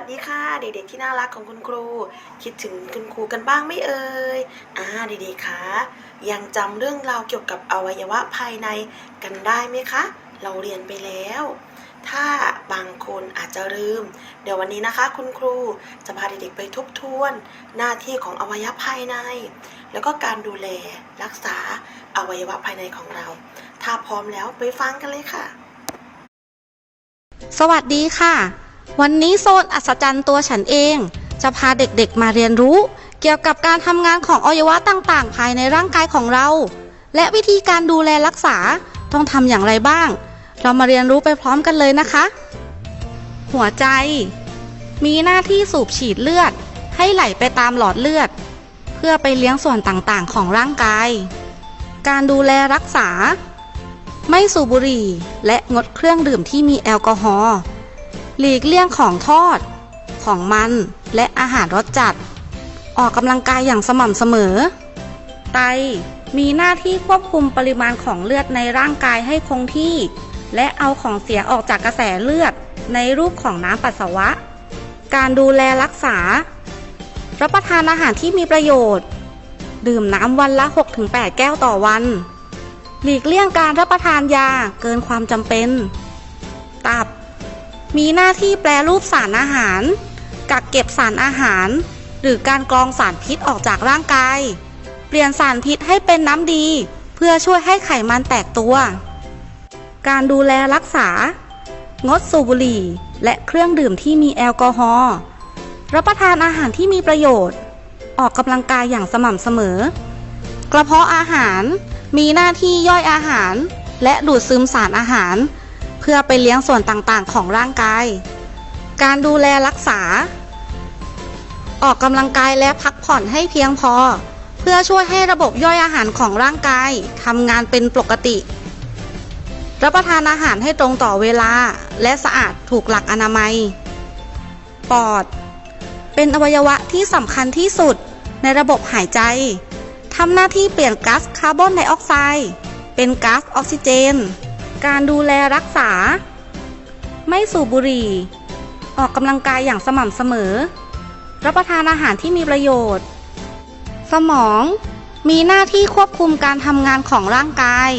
สวัสดีค่ะเด็กๆที่น่ารักของคุณครู คิดถึงคุณครูกันบ้างไหม่เอ่ยอ่าเด็กๆคะยังจำเรื่องราวเกี่ยวกับอวัยวะภายในกันได้ไหมคะ เราเรียนไปแล้ว ถ้าบางคนอาจจะลืม เดี๋ยววันนี้นะคะ คุณครูจะพาเด็กๆไปทบทวน หน้าที่ของอวัยวะภายใน แล้วก็การดูแลรักษาอวัยวะภายในของเรา ถ้าพร้อมแล้วไปฟังกันเลยค่ะ สวัสดีค่ะ วันนี้โซนอัศจรรย์ตัวฉันเอง จะพาเด็กๆมาเรียนรู้ เกี่ยวกับการทำงานของอวัยวะต่างๆ ภายในร่างกายของเรา และวิธีการดูแลรักษาต้องทำอย่างไรบ้าง เรามาเรียนรู้ไปพร้อมกันเลยนะคะ หัวใจ มีหน้าที่สูบฉีดเลือด ให้ไหลไปตามหลอดเลือด เพื่อไปเลี้ยงส่วนต่างๆ ของร่างกาย การดูแลรักษา ไม่สูบบุหรี่และงดเครื่องดื่มที่มีแอลกอฮอล์ หลีกเลี่ยงของทอด ของมันและอาหารรสจัด ออกกำลังกายอย่างสม่ำเสมอ ไตมีหน้าที่ควบคุมปริมาณของเลือดในร่างกายให้คงที่ และเอาของเสียออกจากกระแสเลือดในรูปของน้ำปัสสาวะ การดูแลรักษา รับประทานอาหารที่มีประโยชน์ ดื่มน้ำวันละ 6-8 แก้วต่อวัน หลีกเลี่ยงการรับประทานยาเกินความจำเป็น ตับ มีหน้าที่แปรรูปสารอาหาร กักเก็บสารอาหาร หรือการกรองสารพิษออกจากร่างกาย เปลี่ยนสารพิษให้เป็นน้ำดี เพื่อช่วยให้ไขมันแตกตัว การดูแลรักษา งดสูบบุหรี่ และเครื่องดื่มที่มีแอลกอฮอล์ รับประทานอาหารที่มีประโยชน์ ออกกำลังกายอย่างสม่ำเสมอ กระเพาะอาหารมีหน้าที่ย่อยอาหาร และดูดซึมสารอาหาร พื่อไปเลี้ยงส่วนต่างๆ ของร่างกาย การดูแลรักษา ออกกำลังกายและพักผ่อนให้เพียงพอ เพื่อช่วยให้ระบบย่อยอาหารของร่างกายทำงานเป็นปกติ รับประทานอาหารให้ตรงต่อเวลา และสะอาดถูกหลักอนามัย ปอด เป็นอวัยวะที่สำคัญที่สุดในระบบหายใจทำหน้าที่เปลี่ยนก๊าซคาร์บอนไดออกไซด์เป็นก๊าซออกซิเจน การดูแลรักษา ไม่สูบบุหรี่ ออกกำลังกายอย่างสม่ำเสมอ รับประทานอาหารที่มีประโยชน์ สมองมีหน้าที่ควบคุมการทำงานของร่างกาย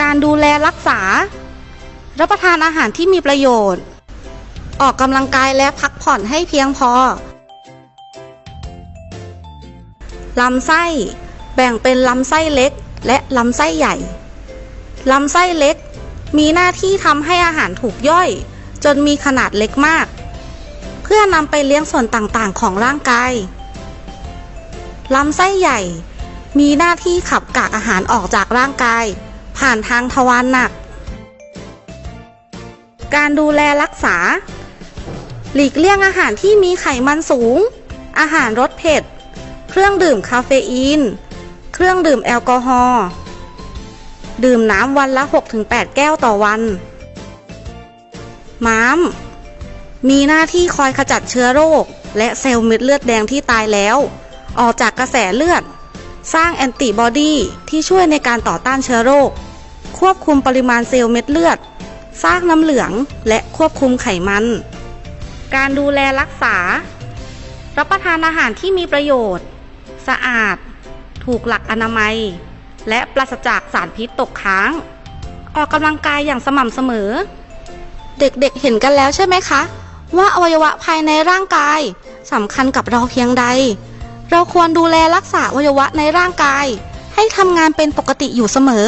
การดูแลรักษา รับประทานอาหารที่มีประโยชน์ ออกกำลังกายและพักผ่อนให้เพียงพอ ลำไส้ แบ่งเป็นลำไส้เล็กและลำไส้ใหญ่ ลำไส้เล็ก มีหน้าที่ทำให้อาหารถูกย่อย จนมีขนาดเล็กมาก เพื่อนำไปเลี้ยงส่วนต่างๆ ของร่างกายลำไส้ใหญ่ มีหน้าที่ขับกากอาหารออกจากร่างกาย ผ่านทางทวารหนัก การดูแลรักษา หลีกเลี่ยงอาหารที่มีไขมันสูง อาหารรสเผ็ด เครื่องดื่มคาเฟอีน เครื่องดื่มแอลกอฮอล์ ดื่มน้ำวันละ 6-8 แก้วต่อวัน ม้าม มีหน้าที่คอยขจัดเชื้อโรค และเซลล์เม็ดเลือดแดงที่ตายแล้ว ออกจากกระแสเลือด สร้างแอนติบอดีที่ช่วยในการต่อต้านเชื้อโรค ควบคุมปริมาณเซลล์เม็ดเลือด สร้างน้ำเหลือง และควบคุมไขมัน การดูแลรักษา รับประทานอาหารที่มีประโยชน์ สะอาด ถูกหลักอนามัย และปราศจากสารพิษตกค้าง ออกกำลังกายอย่างสม่ำเสมอ เด็กๆเห็นกันแล้วใช่ไหมคะ ว่าอวัยวะภายในร่างกายสำคัญกับเราเพียงใด เราควรดูแลรักษาอวัยวะในร่างกาย ให้ทำงานเป็นปกติอยู่เสมอ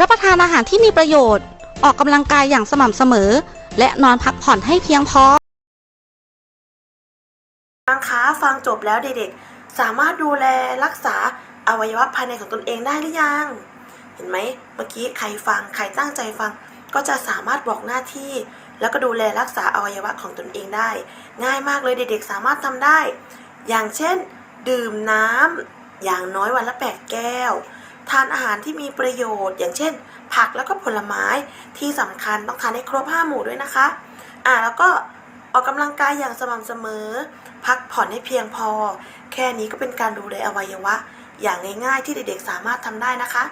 รับประทานอาหารที่มีประโยชน์ ออกกำลังกายอย่างสม่ำเสมอ และนอนพักผ่อนให้เพียงพอฟังคะฟังจบแล้วเด็กๆ สามารถดูแลรักษา อวัยวะภายในของตนเองได้หรือยัง เห็นไหมเมื่อกี้ใครฟังใครตั้งใจฟัง ก็จะสามารถบอกหน้าที่ แล้วก็ดูแลรักษาอวัยวะของตนเองได้ ง่ายมากเลยเด็กๆสามารถทำได้ อย่างเช่น ดื่มน้ำอย่างน้อยวันละ 8 แก้ว ทานอาหารที่มีประโยชน์ อย่างเช่น ผักแล้วก็ผลไม้ที่สำคัญต้องทานให้ครบห้าหมู่ด้วยนะคะอ่าแล้วก็ออกกำลังกายอย่างสม่ำเสมอ พักผ่อนให้เพียงพอ แค่นี้ก็เป็นการดูแลอวัยวะ อย่างง่ายๆที่เด็กๆสามารถทำได้นะคะ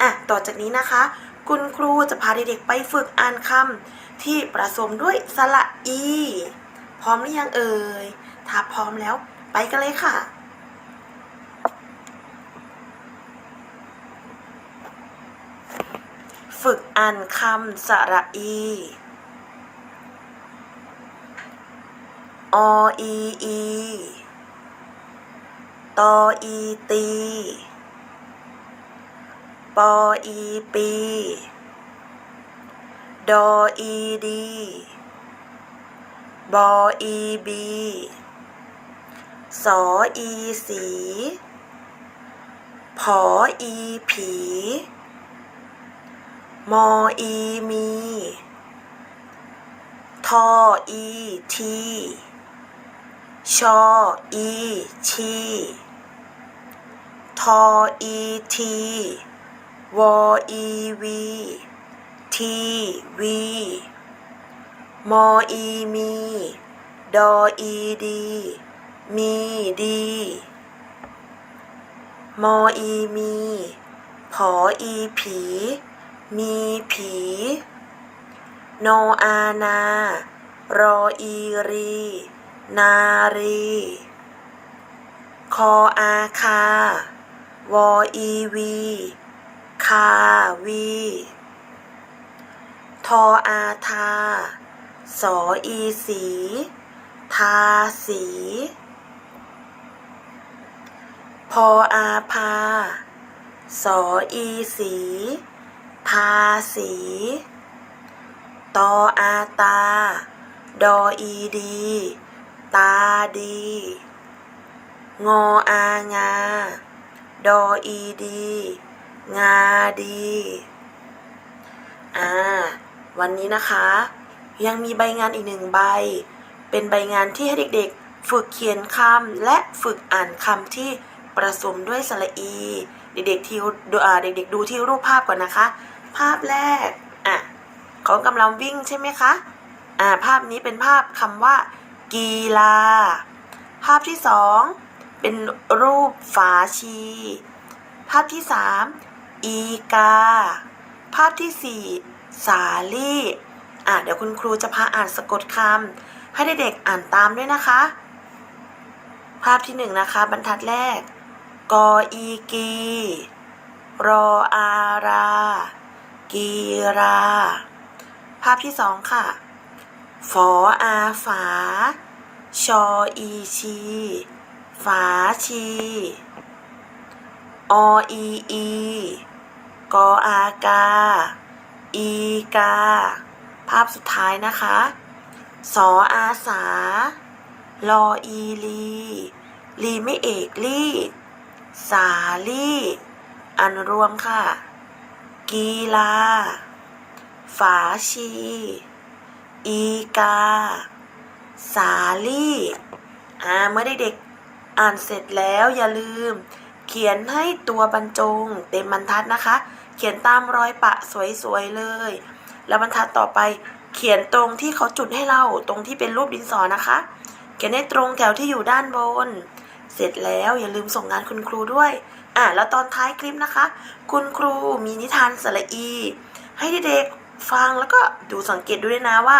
อะต่อจากนี้นะคะ คุณครูจะพาเด็กๆไปฝึกอ่านคำที่ประสมด้วยสระอีพร้อมหรือยังเอ่ยถ้าพร้อมแล้วไปกันเลยค่ะฝึกอ่านคำสระอี ออีอี ตออีตี ปออีปี ดออีดี บออีบี สออีสี ผออีผี มออีมีทออีทีชออีชี ทออีทีวอีวีทีวีมอีมีดอีดีมีดีมออีมีผออีผี มีผี โนอานา รออีรี นารี คออาคา วอีวี คาวี ทออาทา สออีสี ทาสี พออาพา สออีสี ทาสี ตออาตา ดออีดี ตาดี งออางา ดออีดี งาดีอ่าวันนี้นะคะ ยังมีใบงานอีกหนึ่งใบ เป็นใบงานที่ให้เด็กๆ ฝึกเขียนคำและฝึกอ่านคำที่ประสมด้วยสระอี เด็กๆที่ดูอ่าเด็กๆ ดูที่รูปภาพก่อนนะคะ ภาพแรกอะเขากำลังวิ่งใช่ไหมคะอ่าภาพนี้เป็นภาพคำว่า กีฬา ภาพที่สอง เป็นรูปฝาชี ภาพที่สามอีกา ภาพที่สี่สาลี่อะเดี๋ยวคุณครูจะพาอ่านสะกดคำให้เด็กๆอ่านตามด้วยนะคะ ภาพที่หนึ่งนะคะ บรรทัดแรก กออีกี รออารา กีรา ภาพที่สองค่ะ ฝออาฝา ชออีชี ฝาชี ออีอี กออากา อีกา ภาพสุดท้ายนะคะ สออาสา ลออีลีลีไม่เอกลี่สาลี่อันรวมค่ะ กีฬา ฝาชี อีกา สาลี่ อ่า เมื่อเด็ก อ่านเสร็จแล้วอย่าลืม เขียนให้ตัวบรรจง เต็มบรรทัดนะคะ เขียนตามรอยปะสวยๆเลย แล้วบรรทัดต่อไป เขียนตรงที่เขาจุดให้เราตรงที่เป็นรูปดินสอนะคะ เขียนให้ตรงแถวที่อยู่ด้านบน เสร็จแล้วอย่าลืมส่งงานคุณครูด้วยอะแล้วตอนท้ายคลิปนะคะ คุณครูมีนิทานสระอี ให้เด็กๆฟังแล้วก็ดูสังเกตดูด้วยนะว่า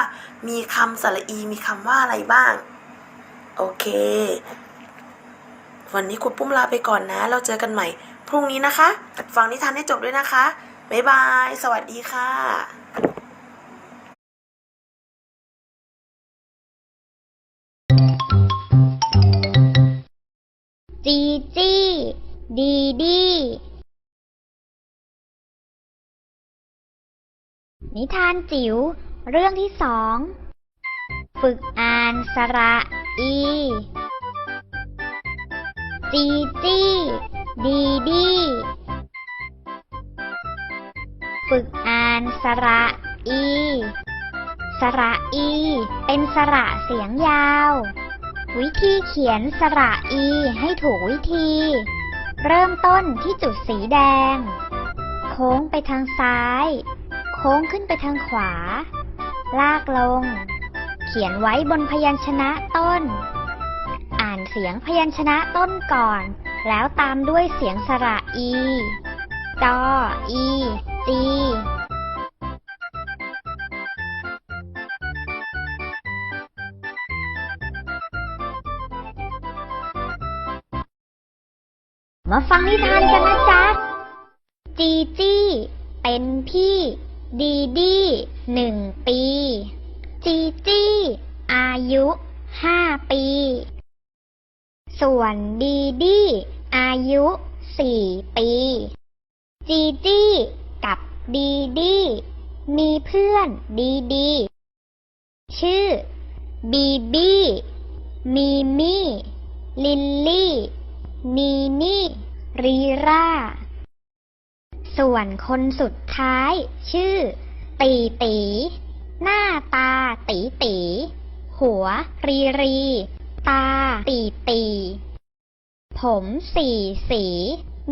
มีคำสระอีมีคำว่าอะไรบ้าง โอเค วันนี้คุณปุ้มลาไปก่อนนะ เราเจอกันใหม่ พรุ่งนี้นะคะ ฟังนิทานให้จบด้วยนะคะ บ๊ายบาย สวัสดีค่ะจีจี้ ดีดี นิทานจิ๋ว เรื่องที่สอง ฝึกอ่านสระอี จีจี้ ดีดี ฝึกอ่านสระอี สระอี เป็นสระเสียงยาว วิธีเขียนสระอีให้ถูกวิธี เริ่มต้นที่จุดสีแดง โค้งไปทางซ้าย โค้งขึ้นไปทางขวา ลากลง เขียนไว้บนพยัญชนะต้น เสียงพยัญชนะต้นก่อน แล้วตามด้วยเสียงสระอีตออีตีมาฟังนิทานกันนะจ๊ะ จีจี้ เป็นพี่ ดีดีหนึ่งปี จีจี้ อายุห้าปี ส่วนดีดีอายุสี่ปี จีจี้กับดีดีมีเพื่อนดีดีชื่อ บีบี้ มีมี่ ลิลลี่ นีนี่ รีรา ส่วนคนสุดท้าย ชื่อ ตีตี หน้าตาตีตี หัวรีรี ตาตีตีผมสีสี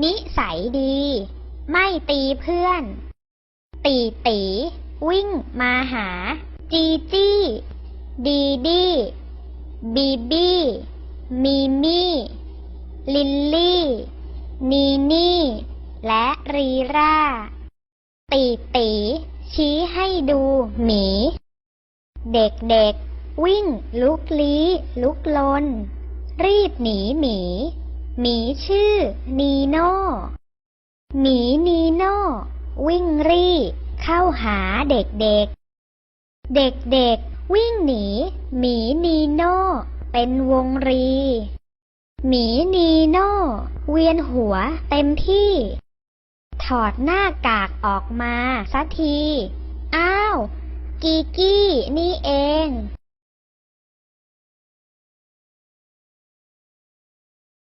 นิสัยดี ไม่ตีเพื่อน ตีตี วิ่งมาหา จีจี้ ดีดีบีบี้ มีมี่ ลิลลี่ นีนี่ และรีร่า ตีตี ชี้ให้ดูหมี เด็กๆ วิ่ง ลุกลี้ ลุกลน รีบหนีหมี หมีชื่อ นีโน่หมีนีโน่วิ่งรีเข้าหาเด็กๆ เด็กๆ วิ่งหนี หมีนีโน่เป็นวงรี หมีนีโน่เวียนหัวเต็มที่ ถอดหน้ากากออกมาสักที อ้าว กีกี้นี่เอง